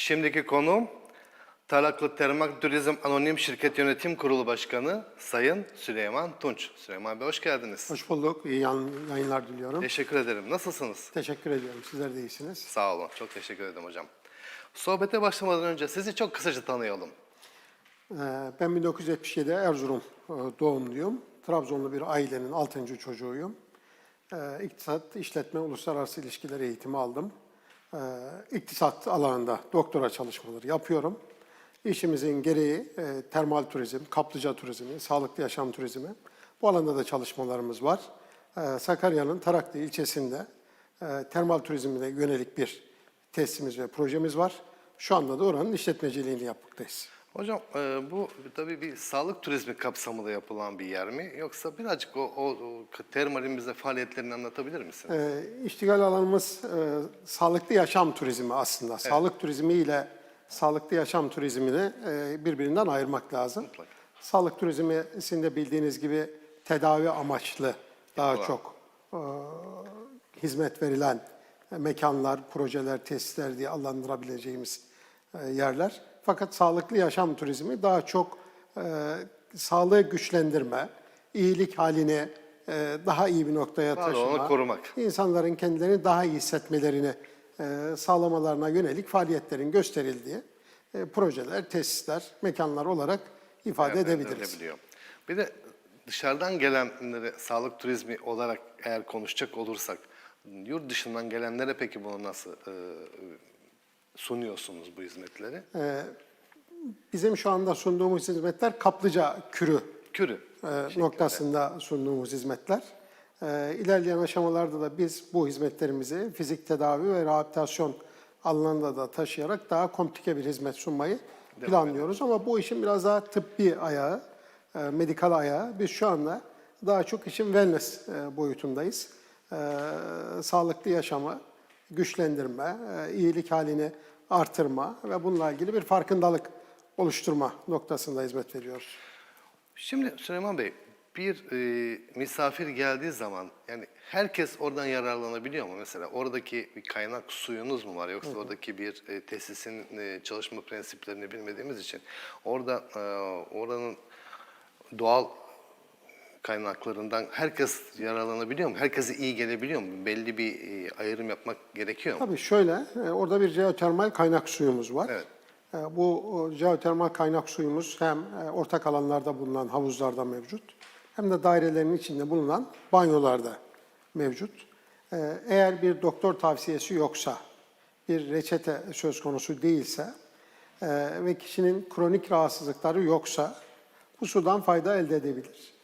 Şimdiki konuğum Taraklı Termak Turizm Anonim Şirket Yönetim Kurulu Başkanı Sayın Süleyman Tunç. Süleyman Bey hoş geldiniz. Hoş bulduk. İyi yayınlar diliyorum. Teşekkür ederim. Nasılsınız? Teşekkür ediyorum. Sizler de iyisiniz. Sağ olun. Çok teşekkür ederim hocam. Sohbete başlamadan önce sizi çok kısaca tanıyalım. Ee, Ben 1977 Erzurum e, doğumluyum. Trabzonlu bir ailenin 6. çocuğuyum. Ee, İktisat, işletme, uluslararası ilişkiler eğitimi aldım. Ee, İktisat alanında doktora çalışmaları yapıyorum. İşimizin gereği e, termal turizm, kaplıca turizmi, sağlıklı yaşam turizmi. Bu alanda da çalışmalarımız var. Ee, Sakarya'nın Taraklı ilçesinde e, termal turizmine yönelik bir testimiz ve projemiz var. Şu anda da oranın işletmeciliğini yapmaktayız. Hocam e, bu tabii bir sağlık turizmi kapsamında yapılan bir yer mi? Yoksa birazcık o, o, o termalin bize faaliyetlerini anlatabilir misin? Ee, iştigal alanımız e, sağlıklı yaşam turizmi aslında. Sağlık turizmi ile sağlıklı yaşam turizmini e, birbirinden ayırmak lazım. Mutlaka. Sağlık turizmi sizin de bildiğiniz gibi tedavi amaçlı daha Yapılan. çok e, hizmet verilen mekanlar, projeler, tesisler diye adlandırabileceğimiz e, yerler. Fakat sağlıklı yaşam turizmi daha çok e, sağlığı güçlendirme, iyilik halini e, daha iyi bir noktaya Var, taşıma, onu korumak. insanların kendilerini daha iyi hissetmelerini e, sağlamalarına yönelik faaliyetlerin gösterildiği e, projeler, tesisler, mekanlar olarak ifade edebiliriz. Değerlendirilebiliyor. Bir de dışarıdan gelenlere sağlık turizmi olarak eğer konuşacak olursak yurt dışından gelenlere peki bunu nasıl e, sunuyorsunuz bu hizmetleri? Bizim şu anda sunduğumuz hizmetler kaplıca kürü Kürü. e, noktasında sunduğumuz hizmetler. E, ilerleyen aşamalarda da biz bu hizmetlerimizi fizik tedavi ve rehabilitasyon alanında da taşıyarak daha komplike bir hizmet sunmayı planlıyoruz. Ama bu işin biraz daha tıbbi ayağı, e, medikal ayağı. Biz şu anda daha çok işin wellness e, boyutundayız. E, sağlıklı yaşamı güçlendirme, e, iyilik halini artırma ve bununla ilgili bir farkındalık oluşturma noktasında hizmet veriyoruz. Şimdi Süleyman Bey bir e, misafir geldiği zaman yani herkes oradan yararlanabiliyor mu? Mesela oradaki bir kaynak suyunuz mu var yoksa oradaki bir e, tesisin e, çalışma prensiplerini bilmediğimiz için orada e, oranın doğal kaynaklarından herkes yararlanabiliyor mu? Herkese iyi gelebiliyor mu? Belli bir e, ayrım yapmak gerekiyor mu? Tabii şöyle, e, orada bir jeotermal kaynak suyumuz var. Evet. E, Bu jeotermal kaynak suyumuz hem ortak alanlarda bulunan havuzlarda mevcut, hem de dairelerin içinde bulunan banyolarda mevcut. Eğer bir doktor tavsiyesi yoksa, bir reçete söz konusu değilse ve kişinin kronik rahatsızlıkları yoksa bu sudan fayda elde edebilir.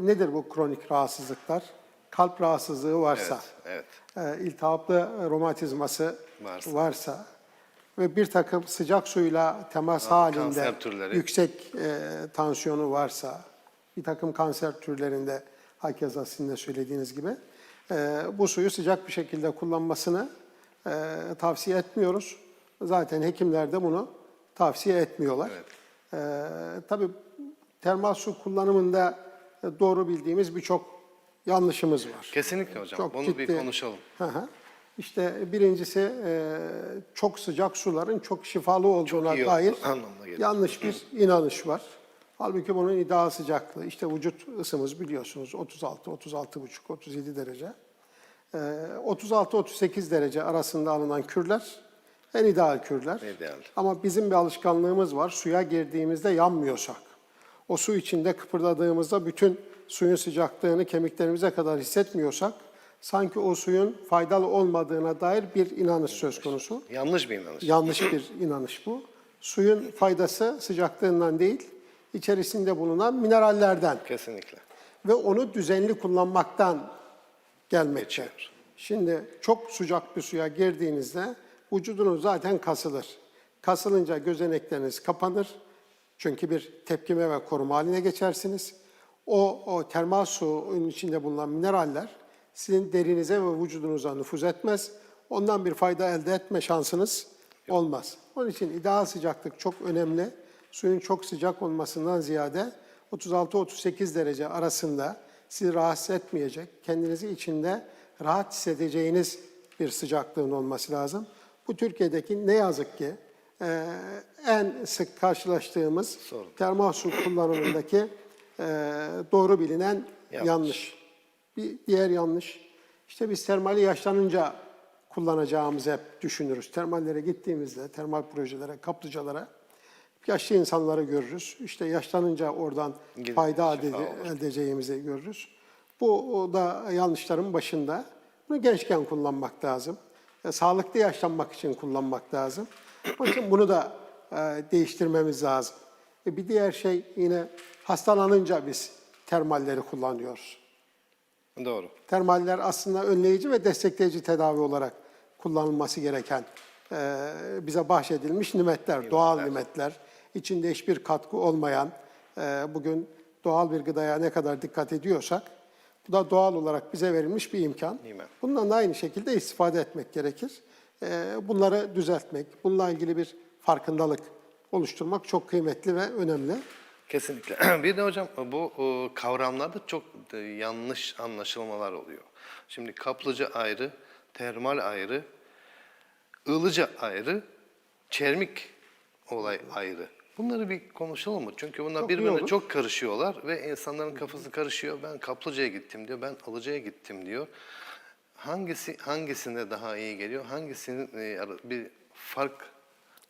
Nedir bu kronik rahatsızlıklar? Kalp rahatsızlığı varsa, Evet, e, iltihaplı romatizması Varsa. varsa, ve bir takım sıcak suyla temas Ha, halinde yüksek e, tansiyonu varsa, bir takım kanser türlerinde hakeza sizin de söylediğiniz gibi e, bu suyu sıcak bir şekilde kullanmasını e, tavsiye etmiyoruz. Zaten hekimler de bunu tavsiye etmiyorlar. E, tabii termal su kullanımında doğru bildiğimiz birçok yanlışımız var. Kesinlikle hocam. Çok Bunu bir ciddi. konuşalım. Hı hı. İşte birincisi e, çok sıcak suların çok şifalı olduğuna iyi dair yanlış bir inanış var. Halbuki bunun ideal sıcaklığı işte vücut ısımız biliyorsunuz 36, 36,5, 37 derece. E, 36-38 derece arasında alınan kürler en ideal kürler. İdeal. Ama bizim bir alışkanlığımız var. Suya girdiğimizde yanmıyorsak, o su içinde kıpırdadığımızda bütün suyun sıcaklığını kemiklerimize kadar hissetmiyorsak, sanki o suyun faydalı olmadığına dair bir inanış söz konusu. Yanlış bir inanış. Yanlış bir inanış bu. Suyun faydası sıcaklığından değil, içerisinde bulunan minerallerden Kesinlikle. ve onu düzenli kullanmaktan gelmekte. Şimdi çok sıcak bir suya girdiğinizde vücudunuz zaten kasılır. Kasılınca gözenekleriniz kapanır. Çünkü bir tepkime ve koruma haline geçersiniz. O, o termal suyun içinde bulunan mineraller sizin derinize ve vücudunuza nüfuz etmez. Ondan bir fayda elde etme şansınız olmaz. Onun için ideal sıcaklık çok önemli. Suyun çok sıcak olmasından ziyade 36-38 derece arasında sizi rahatsız etmeyecek, kendinizi içinde rahat hissedeceğiniz bir sıcaklığın olması lazım. Bu Türkiye'deki ne yazık ki e, en sık karşılaştığımız Sorun. termal su kullanımındaki e, doğru bilinen Yanlış. yanlış. Bir diğer yanlış. İşte biz termali yaşlanınca kullanacağımızı hep düşünürüz. Termallere gittiğimizde, termal projelere, kaplıcalara yaşlı insanları görürüz. İşte yaşlanınca oradan Gidip fayda şifa ede- olur. elde edeceğimizi görürüz. Bu o da yanlışların başında. Bunu gençken kullanmak lazım. E, sağlıklı yaşlanmak için kullanmak lazım. Onun için bunu da e, değiştirmemiz lazım. E, bir diğer şey yine hastalanınca biz termalleri kullanıyoruz. Doğru. Termaller aslında önleyici ve destekleyici tedavi olarak kullanılması gereken e, bize bahşedilmiş nimetler, doğal nimetler. İçinde hiçbir katkı olmayan, e, bugün doğal bir gıdaya ne kadar dikkat ediyorsak, bu da doğal olarak bize verilmiş bir imkan. Nimet. Bundan da aynı şekilde istifade etmek gerekir. E, bunları düzeltmek, bununla ilgili bir farkındalık oluşturmak çok kıymetli ve önemli. Kesinlikle. Bir de hocam bu e, kavramlarda çok e, yanlış anlaşılmalar oluyor. Şimdi kaplıca ayrı, termal ayrı, ılıca ayrı, çermik olay ayrı. Bunları bir konuşalım mı? Çünkü bunlar Çok birbirine çok karışıyorlar ve insanların kafası karışıyor. Ben kaplıcaya gittim diyor, ben alıcaya gittim diyor. Hangisi hangisine daha iyi geliyor? Hangisinin e, bir fark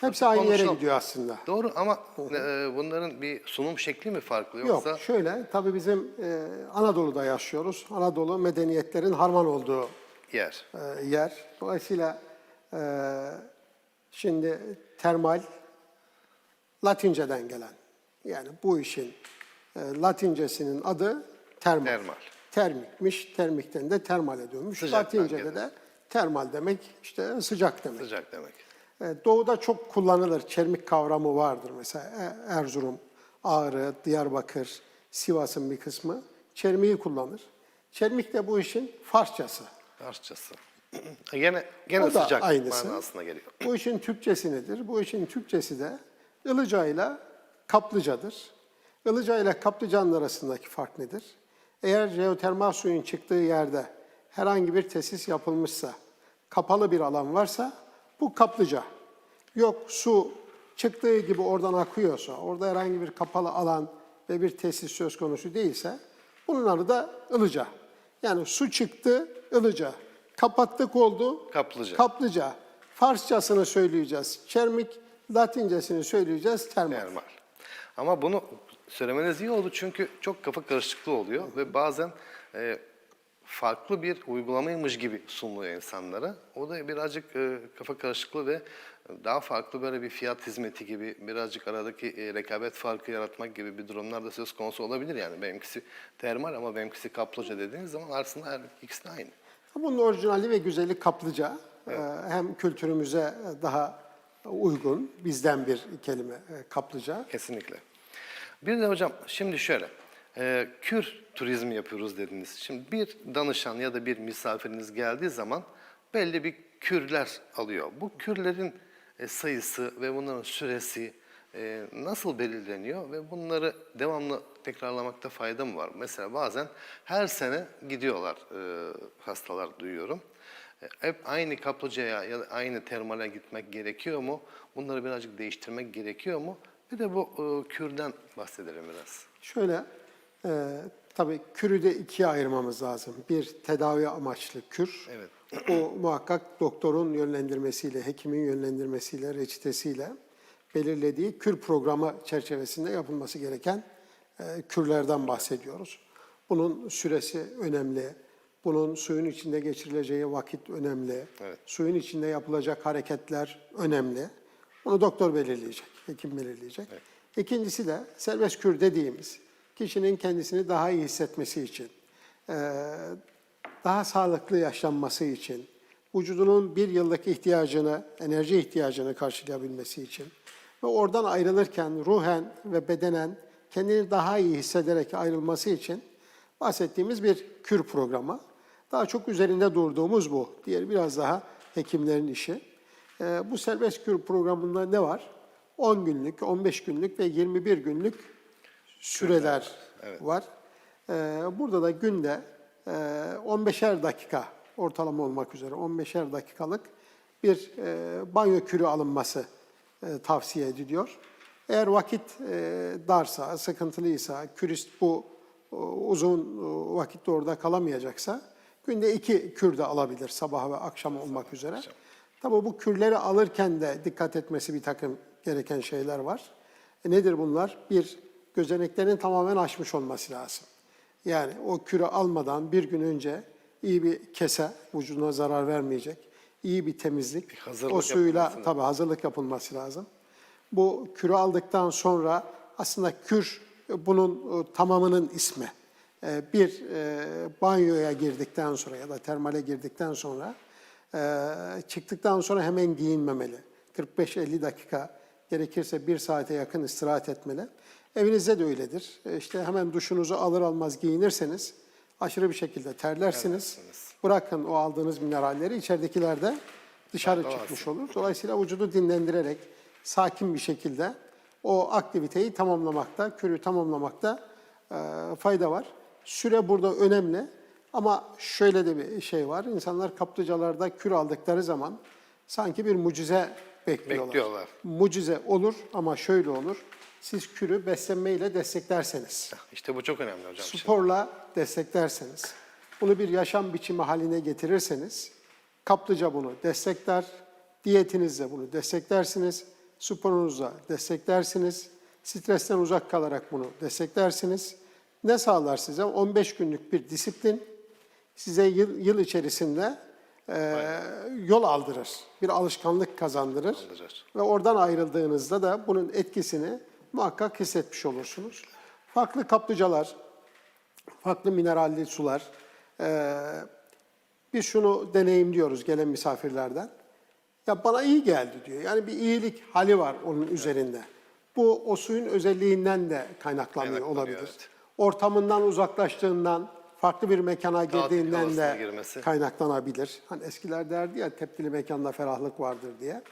Hepsi aynı yere Konuşalım. gidiyor aslında. Doğru ama e, bunların bir sunum şekli mi farklı yoksa? Yok şöyle tabii bizim e, Anadolu'da yaşıyoruz. Anadolu medeniyetlerin harman olduğu yer. e, yer. Dolayısıyla e, şimdi termal Latinceden gelen. Yani bu işin e, Latincesinin adı termal. Termal. Termikmiş. Termikten de termale dönmüş. Sıcaktan Latince'de de termal demek işte sıcak demek. Sıcak demek. E, Doğuda çok kullanılır. Çermik kavramı vardır. Mesela E- Erzurum, Ağrı, Diyarbakır, Sivas'ın bir kısmı çermiği kullanır. Çermik de bu işin Farsçası. Farsçası. gene gene O da sıcak aynısı. manasına geliyor. Bu işin Türkçesi nedir? Bu işin Türkçesi de Ilıca ile Kaplıcadır. Ilıca ile Kaplıca'nın arasındaki fark nedir? Eğer jeotermal suyun çıktığı yerde herhangi bir tesis yapılmışsa, kapalı bir alan varsa bu kaplıca. Yok su çıktığı gibi oradan akıyorsa, orada herhangi bir kapalı alan ve bir tesis söz konusu değilse bunun adı da ılıca. Yani su çıktı ılıca. Kapattık oldu Kaplıca. Kaplıca. Farsçasını söyleyeceğiz. Çermik, Latincesini söyleyeceğiz. Termal. Termal. Ama bunu söylemeniz iyi oldu çünkü çok kafa karışıklığı oluyor ve bazen e, farklı bir uygulamaymış gibi sunuluyor insanlara. O da birazcık e, kafa karışıklığı ve daha farklı böyle bir fiyat hizmeti gibi birazcık aradaki e, rekabet farkı yaratmak gibi bir durumlar da söz konusu olabilir yani. Benimkisi termal ama benimkisi kaplıca dediğiniz zaman aslında her ikisi de aynı. Bunun orijinali ve güzeli kaplıca. Ee, Hem kültürümüze daha uygun, bizden bir kelime e, kaplıca. Kesinlikle. Bir de hocam şimdi şöyle, e, kür turizmi yapıyoruz dediniz. Şimdi bir danışan ya da bir misafiriniz geldiği zaman belli bir kürler alıyor. Bu kürlerin e, sayısı ve bunların süresi e, nasıl belirleniyor ve bunları devamlı tekrarlamakta fayda mı var? Mesela bazen her sene gidiyorlar e, hastalar duyuyorum. E, Hep aynı kaplıcaya ya da aynı termale gitmek gerekiyor mu? Bunları birazcık değiştirmek gerekiyor mu? Bir de bu e, kürden bahsedelim biraz. Şöyle, e, tabii kürü de ikiye ayırmamız lazım. Bir tedavi amaçlı kür. Evet. O muhakkak doktorun yönlendirmesiyle, hekimin yönlendirmesiyle, reçetesiyle belirlediği kür programı çerçevesinde yapılması gereken e, kürlerden bahsediyoruz. Bunun süresi önemli. Bunun suyun içinde geçirileceği vakit önemli. Evet. Suyun içinde yapılacak hareketler önemli. Bunu doktor belirleyecek, hekim belirleyecek. İkincisi de serbest kür dediğimiz kişinin kendisini daha iyi hissetmesi için, daha sağlıklı yaşlanması için, vücudunun bir yıllık ihtiyacını, enerji ihtiyacını karşılayabilmesi için ve oradan ayrılırken ruhen ve bedenen kendini daha iyi hissederek ayrılması için bahsettiğimiz bir kür programı. Daha çok üzerinde durduğumuz bu. Diğeri biraz daha hekimlerin işi. Ee, bu serbest kür programında ne var? 10 günlük, 15 günlük ve 21 günlük süreler var. Ee, burada da günde e, 15'er dakika ortalama olmak üzere 15'er dakikalık bir e, banyo kürü alınması e, tavsiye ediliyor. Eğer vakit e, darsa, sıkıntılıysa, kürist bu e, uzun e, vakitte orada kalamayacaksa günde iki kür de alabilir sabah ve akşam olmak üzere. Tabii bu kürleri alırken de dikkat etmesi bir takım gereken şeyler var. E nedir bunlar? Bir, gözeneklerin tamamen açmış olması lazım. Yani o kürü almadan bir gün önce iyi bir kese, vücuduna zarar vermeyecek, iyi bir temizlik, hazırlık o suyla tabii hazırlık yapılması lazım. Bu kürü aldıktan sonra aslında kür e, bunun e, tamamının ismi. E, Bir banyoya girdikten sonra ya da termale girdikten sonra çıktıktan sonra hemen giyinmemeli. 45-50 dakika gerekirse bir saate yakın istirahat etmeli. Evinizde de öyledir. E, İşte hemen duşunuzu alır almaz giyinirseniz aşırı bir şekilde terlersiniz. Bırakın o aldığınız mineralleri içeridekiler de dışarı çıkmış olur. Dolayısıyla vücudu dinlendirerek sakin bir şekilde o aktiviteyi tamamlamakta, kürü tamamlamakta e, fayda var. Süre burada önemli ama şöyle de bir şey var. İnsanlar kaplıcalarda kür aldıkları zaman sanki bir mucize bekliyorlar. Bekliyorlar. Mucize olur ama şöyle olur. Siz kürü beslenmeyle desteklerseniz, İşte bu çok önemli hocam. sporla desteklerseniz, bunu bir yaşam biçimi haline getirirseniz, kaplıca bunu destekler, diyetinizle bunu desteklersiniz, sporunuzla desteklersiniz, stresten uzak kalarak bunu desteklersiniz. Ne sağlar size? 15 günlük bir disiplin size yıl, yıl içerisinde e, yol aldırır, bir alışkanlık kazandırır. Aldırır. Ve oradan ayrıldığınızda da bunun etkisini muhakkak hissetmiş olursunuz. Farklı kaplıcalar, farklı mineralli sular. Ee, biz şunu deneyimliyoruz gelen misafirlerden. Ya bana iyi geldi diyor. Yani bir iyilik hali var onun üzerinde. Bu o suyun özelliğinden de kaynaklanıyor Kaynaklanıyor, olabilir. evet. Ortamından uzaklaştığından, farklı bir mekana girdiğinden de girmesi. kaynaklanabilir. Hani eskiler derdi ya tepkili mekanda ferahlık vardır diye.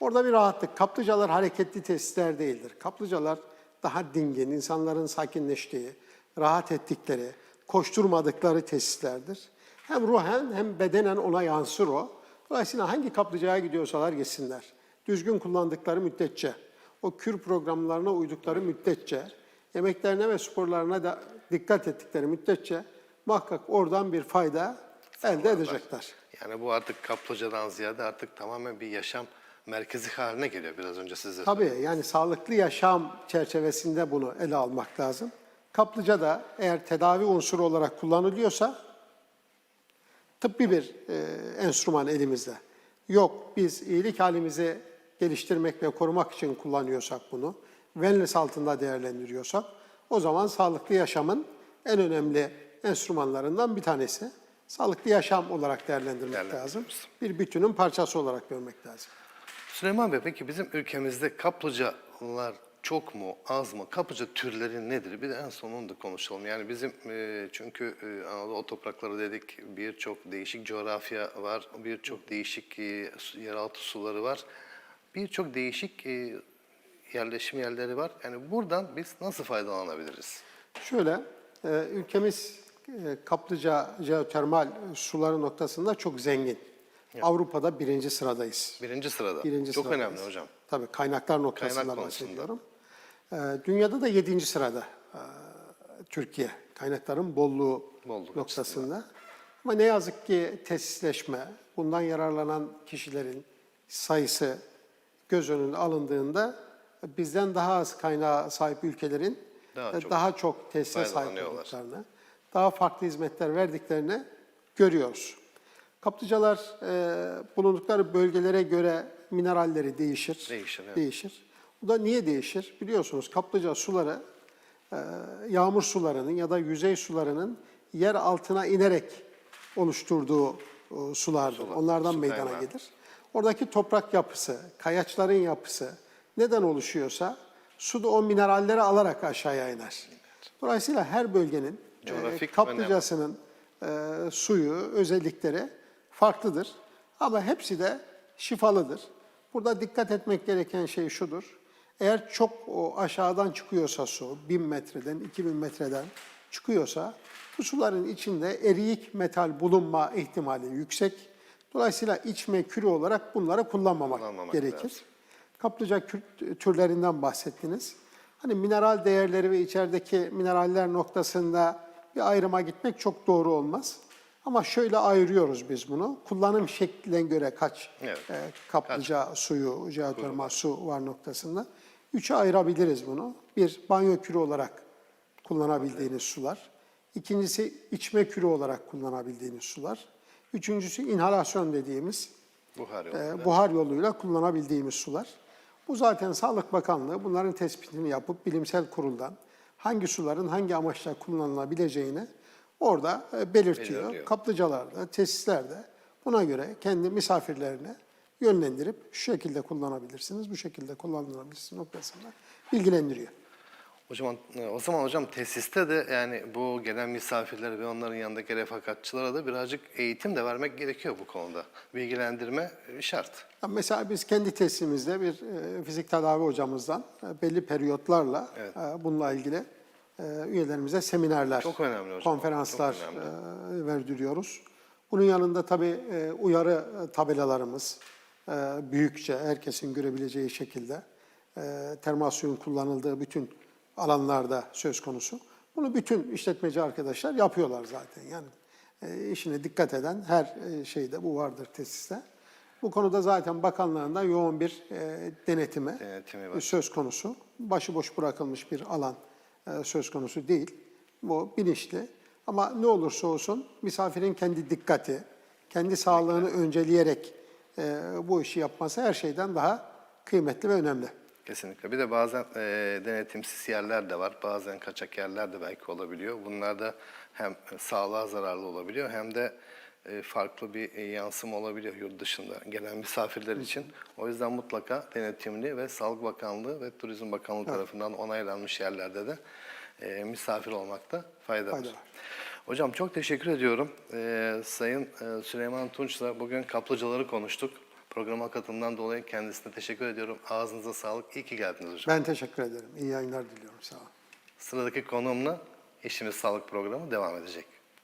Orada bir rahatlık. Kaplıcalar hareketli tesisler değildir. Kaplıcalar daha dingin, insanların sakinleştiği, rahat ettikleri, koşturmadıkları tesislerdir. Hem ruhen hem bedenen ona yansır o. Dolayısıyla hangi kaplıcaya gidiyorsalar gitsinler. Düzgün kullandıkları müddetçe, o kür programlarına uydukları müddetçe, yemeklerine ve sporlarına da dikkat ettikleri müddetçe muhakkak oradan bir fayda elde edecekler. Yani bu artık kaplıcadan ziyade artık tamamen bir yaşam merkezi haline geliyor biraz önce size. Tabii yani sağlıklı yaşam çerçevesinde bunu ele almak lazım. Kaplıca da eğer tedavi unsuru olarak kullanılıyorsa tıbbi bir e, enstrüman elimizde. Yok biz iyilik halimizi geliştirmek ve korumak için kullanıyorsak bunu, wellness altında değerlendiriyorsak o zaman sağlıklı yaşamın en önemli enstrümanlarından bir tanesi. Sağlıklı yaşam olarak değerlendirmek lazım. Bir bütünün parçası olarak görmek lazım. Süleyman Bey peki bizim ülkemizde kaplıcalar çok mu az mı? Kaplıca türleri nedir? Bir de en son onu da konuşalım. Yani bizim e, çünkü e, Anadolu o toprakları dedik birçok değişik coğrafya var, birçok değişik e, yeraltı suları var. Birçok değişik e, yerleşim yerleri var. Yani buradan biz nasıl faydalanabiliriz? Şöyle, e, ülkemiz kaplıca jeotermal suları noktasında çok zengin. Avrupa'da birinci sıradayız. Birinci sırada. Birinci çok sıradayız. önemli hocam. Tabii kaynaklar noktasında Kaynak bahsediyorum. E, dünyada da yedinci sırada e, Türkiye. Kaynakların bolluğu Bolluk noktasında. Ama ne yazık ki tesisleşme, bundan yararlanan kişilerin sayısı göz önünde alındığında bizden daha az kaynağa sahip ülkelerin Daha e, çok daha çok tesise sahip olduklarını, daha farklı hizmetler verdiklerini görüyoruz. Kaplıcalar e, bulundukları bölgelere göre mineralleri değişir. Değişir, evet. Değişir. Bu da niye değişir? Biliyorsunuz kaplıca suları e, yağmur sularının ya da yüzey sularının yer altına inerek oluşturduğu e, sulardır. Onlardan su meydana kaynağı. gelir. Oradaki toprak yapısı, kayaçların yapısı neden oluşuyorsa su da o mineralleri alarak aşağıya iner. Dolayısıyla her bölgenin e, Coğrafik kaplıcasının e, suyu, özellikleri farklıdır. Ama hepsi de şifalıdır. Burada dikkat etmek gereken şey şudur. Eğer çok o aşağıdan çıkıyorsa su, 1000 metreden, 2000 metreden çıkıyorsa bu suların içinde eriyik metal bulunma ihtimali yüksek. Dolayısıyla içme kürü olarak bunları kullanmamak, Kullanmamak gerekir. lazım. Kaplıca türlerinden bahsettiniz. Hani mineral değerleri ve içerideki mineraller noktasında bir ayrıma gitmek çok doğru olmaz. Ama şöyle ayırıyoruz biz bunu. Kullanım şekline göre kaç Evet. e, kaplıca suyu, jeotermal su var noktasında. Üçe ayırabiliriz bunu. Bir, banyo kürü olarak kullanabildiğiniz sular. İkincisi içme kürü olarak kullanabildiğiniz sular. Üçüncüsü inhalasyon dediğimiz Buhar e, buhar yoluyla kullanabildiğimiz sular. Bu zaten Sağlık Bakanlığı bunların tespitini yapıp bilimsel kuruldan hangi suların hangi amaçla kullanılabileceğini orada e, belirtiyor. Belirliyor. Kaplıcalarda, tesislerde buna göre kendi misafirlerine yönlendirip şu şekilde kullanabilirsiniz, bu şekilde kullanılabilirsiniz noktasında bilgilendiriyor. O zaman, o zaman hocam tesiste de yani bu gelen misafirlere ve onların yanındaki refakatçılara da birazcık eğitim de vermek gerekiyor bu konuda. Bilgilendirme e, şart. Mesela biz kendi testimizde bir e, fizik tedavi hocamızdan e, belli periyotlarla Evet. e, bununla ilgili e, üyelerimize seminerler, Çok önemli hocam, konferanslar çok önemli. e, verdiriyoruz. Bunun yanında tabii e, uyarı e, tabelalarımız e, büyükçe herkesin görebileceği şekilde e, termal suyun kullanıldığı bütün alanlarda söz konusu. Bunu bütün işletmeci arkadaşlar yapıyorlar zaten. Yani e, işine dikkat eden her e, şeyde bu vardır tesiste. Bu konuda zaten bakanlığında yoğun bir e, Denetimi var. söz konusu. Başıboş bırakılmış bir alan e, söz konusu değil. Bu bilinçli. Ama ne olursa olsun misafirin kendi dikkati, kendi sağlığını önceleyerek e, bu işi yapması her şeyden daha kıymetli ve önemli. Kesinlikle. Bir de bazen e, denetimsiz yerler de var. Bazen kaçak yerler de belki olabiliyor. Bunlar da hem sağlığa zararlı olabiliyor hem de e, farklı bir e, yansıma olabiliyor yurt dışında gelen misafirler için. O yüzden mutlaka denetimli ve Sağlık Bakanlığı ve Turizm Bakanlığı tarafından onaylanmış yerlerde de e, misafir olmakta fayda var. Fayda var. Hocam çok teşekkür ediyorum. Ee, Sayın e, Süleyman Tunç'la bugün kaplıcaları konuştuk. Programa katılımdan dolayı kendisine teşekkür ediyorum. Ağzınıza sağlık. İyi ki geldiniz hocam. Ben teşekkür ederim. İyi yayınlar diliyorum. Sağ olun. Sıradaki konuğumla İşimiz Sağlık programı devam edecek.